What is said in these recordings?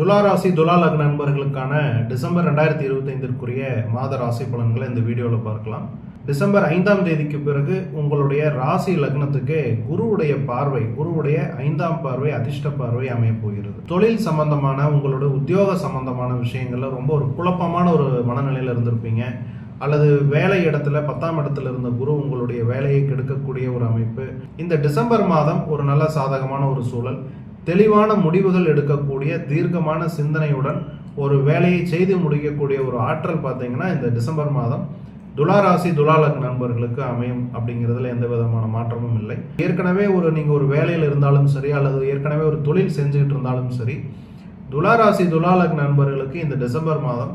துலாராசி துலா லக்ன நண்பர்களுக்கான டிசம்பர் ரெண்டாயிரத்தி இருபத்தைந்திற்குரிய மாத ராசி பலன்களை இந்த வீடியோவில் பார்க்கலாம். டிசம்பர் ஐந்தாம் தேதிக்கு பிறகு உங்களுடைய ராசி லக்னத்துக்கு குருவுடைய பார்வை குருவுடைய ஐந்தாம் பார்வை அதிர்ஷ்ட பார்வை அமைய போகிறது. தொழில் சம்பந்தமான உங்களோட உத்தியோக சம்பந்தமான விஷயங்கள்ல ரொம்ப ஒரு குழப்பமான ஒரு மனநிலையில் இருந்திருப்பீங்க. அல்லது வேலை இடத்துல பத்தாம் இடத்துல இருந்த குரு உங்களுடைய வேலையை கெடுக்கக்கூடிய ஒரு அமைப்பு. இந்த டிசம்பர் மாதம் ஒரு நல்ல சாதகமான ஒரு சூழல். தெளிவான முடிவுகள் எடுக்கக்கூடிய தீர்க்கமான சிந்தனையுடன் ஒரு வேலையை செய்து முடிக்கக்கூடிய ஒரு ஆற்றல் பார்த்தீங்கன்னா இந்த டிசம்பர் மாதம் துளாராசி துலாலக் நண்பர்களுக்கு அமையும் அப்படிங்கிறதுல எந்த விதமான மாற்றமும் இல்லை. ஏற்கனவே ஒரு நீங்கள் ஒரு வேலையில் இருந்தாலும் சரி அல்லது ஏற்கனவே ஒரு தொழில் செஞ்சுக்கிட்டு இருந்தாலும் சரி துளாராசி துலாலக் நண்பர்களுக்கு இந்த டிசம்பர் மாதம்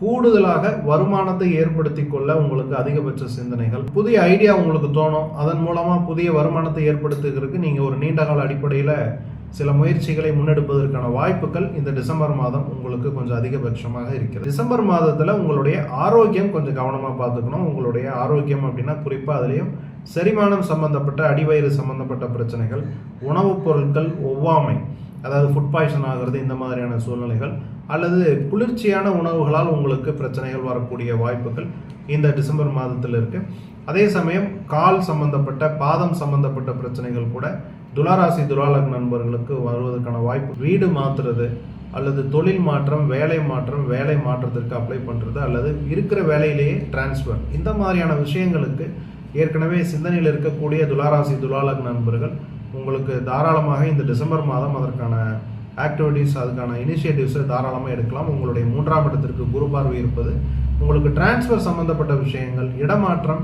கூடுதலாக வருமானத்தை ஏற்படுத்தி கொள்ள உங்களுக்கு அதிகபட்ச சிந்தனைகள். புதிய ஐடியா உங்களுக்கு தோணும். அதன் மூலமாக புதிய வருமானத்தை ஏற்படுத்துகிறதுக்கு நீங்கள் ஒரு நீண்டகால அடிப்படையில் சில முயற்சிகளை முன்னெடுப்பதற்கான வாய்ப்புகள் இந்த டிசம்பர் மாதம் உங்களுக்கு கொஞ்சம் அதிகபட்சமாக இருக்கிறது. டிசம்பர் மாதத்தில் உங்களுடைய ஆரோக்கியம் கொஞ்சம் கவனமாக பார்த்துக்கணும். உங்களுடைய ஆரோக்கியம் அப்படின்னா குறிப்பாக அதுலேயும் செரிமானம் சம்பந்தப்பட்ட அடிவயிறு சம்பந்தப்பட்ட பிரச்சனைகள் உணவுப் பொருட்கள் ஒவ்வாமை அதாவது ஃபுட் பாய்சன் ஆகிறது இந்த மாதிரியான சூழ்நிலைகள் அல்லது குளிர்ச்சியான உணவுகளால் உங்களுக்கு பிரச்சனைகள் வரக்கூடிய வாய்ப்புகள் இந்த டிசம்பர் மாதத்தில் இருக்குது அதே சமயம் கால் சம்பந்தப்பட்ட பாதம் சம்பந்தப்பட்ட பிரச்சனைகள் கூட துளாராசி துளாலக் நண்பர்களுக்கு வருவதற்கான வாய்ப்பு. வீடு மாற்றுறது அல்லது தொழில் மாற்றம் வேலை மாற்றம் வேலை மாற்றத்திற்கு அப்ளை பண்ணுறது அல்லது இருக்கிற வேலையிலேயே டிரான்ஸ்ஃபர் இந்த மாதிரியான விஷயங்களுக்கு ஏற்கனவே சிந்தனையில் இருக்கக்கூடிய துளாராசி துலாலக் நண்பர்கள் உங்களுக்கு தாராளமாக இந்த டிசம்பர் மாதம் அதற்கான ஆக்டிவிட்டீஸ் அதுக்கான இனிஷியேட்டிவ்ஸை தாராளமாக எடுக்கலாம். உங்களுடைய மூன்றாம் இடத்திற்கு குரு பார்வை இருப்பது உங்களுக்கு டிரான்ஸ்ஃபர் சம்மந்தப்பட்ட விஷயங்கள் இடமாற்றம்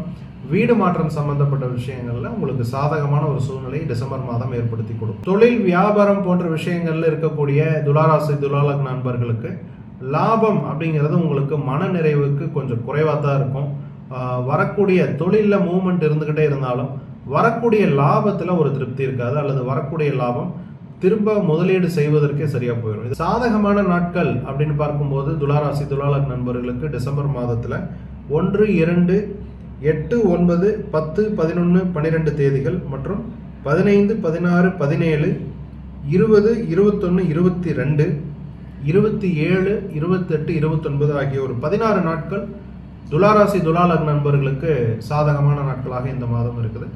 வீடு மாற்றம் சம்பந்தப்பட்ட விஷயங்கள்ல உங்களுக்கு சாதகமான ஒரு சூழ்நிலை டிசம்பர் மாதம் ஏற்படுத்தி கொடுக்கும். தொழில் வியாபாரம் போன்ற விஷயங்கள்ல இருக்கக்கூடிய துளாராசி துலாலக் நண்பர்களுக்கு லாபம் அப்படிங்கிறது உங்களுக்கு மன நிறைவுக்கு கொஞ்சம் குறைவாக தான் இருக்கும். வரக்கூடிய தொழிலில் மூவ்மெண்ட் இருந்துக்கிட்டே இருந்தாலும் வரக்கூடிய லாபத்தில் ஒரு திருப்தி இருக்காது. அல்லது வரக்கூடிய லாபம் திரும்ப முதலீடு செய்வதற்கே சரியா போயிடும் இது சாதகமான நாட்கள் அப்படின்னு பார்க்கும்போது துளாராசி துலாலக் நண்பர்களுக்கு டிசம்பர் மாதத்தில் ஒன்று இரண்டு எட்டு ஒன்பது பத்து பதினொன்று பன்னிரெண்டு தேதிகள் மற்றும் பதினைந்து பதினாறு பதினேழு இருபது இருபத்தொன்று இருபத்தி ரெண்டு இருபத்தி ஏழு இருபத்தெட்டு இருபத்தொன்பது ஆகிய ஒரு பதினாறு நாட்கள் துளாராசி துலாலக் நண்பர்களுக்கு சாதகமான நாட்களாக இந்த மாதம் இருக்குது.